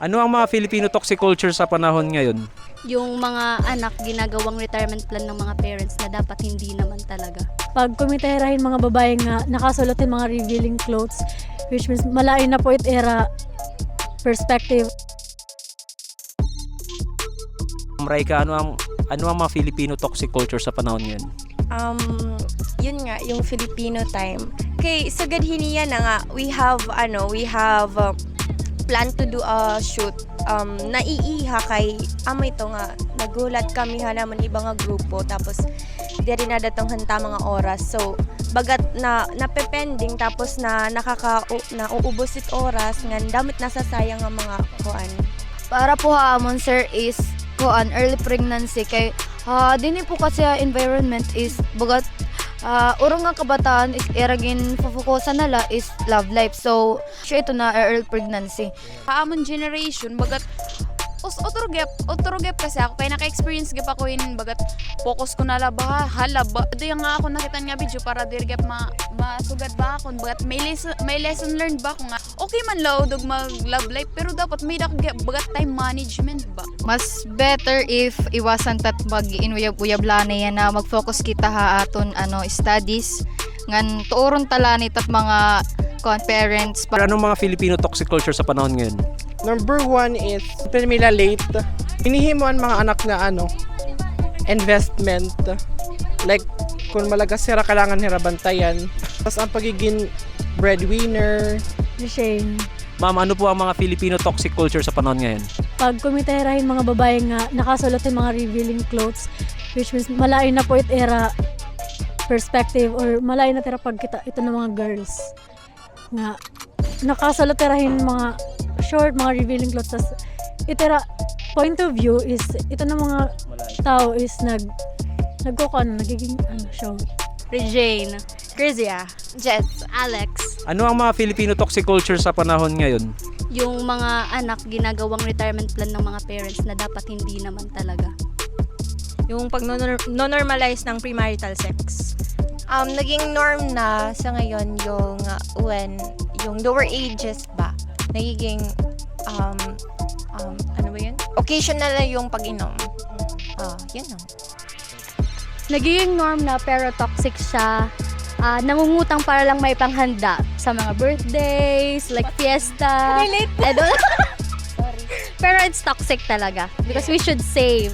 Ano ang mga Filipino toxic culture sa panahon ngayon? Yung mga anak ginagawang retirement plan ng mga parents na dapat hindi naman talaga. Pag kumiterahin mga babae nga, nakasulotin mga revealing clothes, which means malain na po it era perspective. Raika, ano ang ano ang mga Filipino toxic culture sa panahon ngayon? um, yun nga, yung Filipino time. Kay sa Gadhiniya na nga, we have, ano, we have uh, plan to do a shoot. Um, naiiha kay, amay to nga, nagulat kami ha naman ibang nga grupo, tapos di rin na datong hanta mga oras. So, bagat na napepending tapos na nakaka na uubos it oras nga damit nasasayang ang mga kuan Para po hamon sir is kuan early pregnancy kay ah dinhi po kasi environment is bagat ah urong nga kabataan is eragin fokusan nala is love life. So, siya ito na early pregnancy. Paamon generation bagat os otorgep otorgep kasi ako. Kaya naka-experience gap ako in bagat focus ko na la ba hala ba do yung nga ako nakita nga video para dir gap ma masugad ba ako? Bagat may lesson may lesson learned ba ako nga? Okay man law dog mag love life. Pero dapat may dak bagat time management ba? Mas better if iwasan tat mag inuyab-uyab lani yan na mag-focus kita ha aton ano studies. Ngan tuoron tala ni tat mga kon parents Pero anong mga Filipino toxic culture sa panahon ngayon? Number one is, pinamila late. Hinihimo ang mga anak na ano, investment. Like, kung malagas sira, kailangan nila bantayan. Tapos ang pagiging breadwinner. Shame. Ma'am, ano po ang mga Filipino toxic culture sa panahon ngayon? Pag kumiterahin mga babae nga, nakasulotin mga revealing clothes, which means malain na po it era perspective or malain na tira pagkita ito ng mga girls nga nakasaloterahin mga short, mga revealing clothes tas itera point of view is ito ng mga tao is nag nagkuko ano, nagiging ano show Regine, Krizia, Jets, Alex. Ano ang mga Filipino toxic culture sa panahon ngayon? Yung mga anak ginagawang retirement plan ng mga parents na dapat hindi naman talaga. yung pag non-normalize ng premarital sex. um, naging norm na sa ngayon yung uh, when yung lower ages ba nagiging um, um, ano ba yun? Occasional na yung pag-inom. Ah, yun lang. Nagiging norm na pero toxic siya. Ah, nangungutang para lang may panghanda sa mga birthdays, like fiesta. Relate. and all. Pero it's toxic talaga because we should save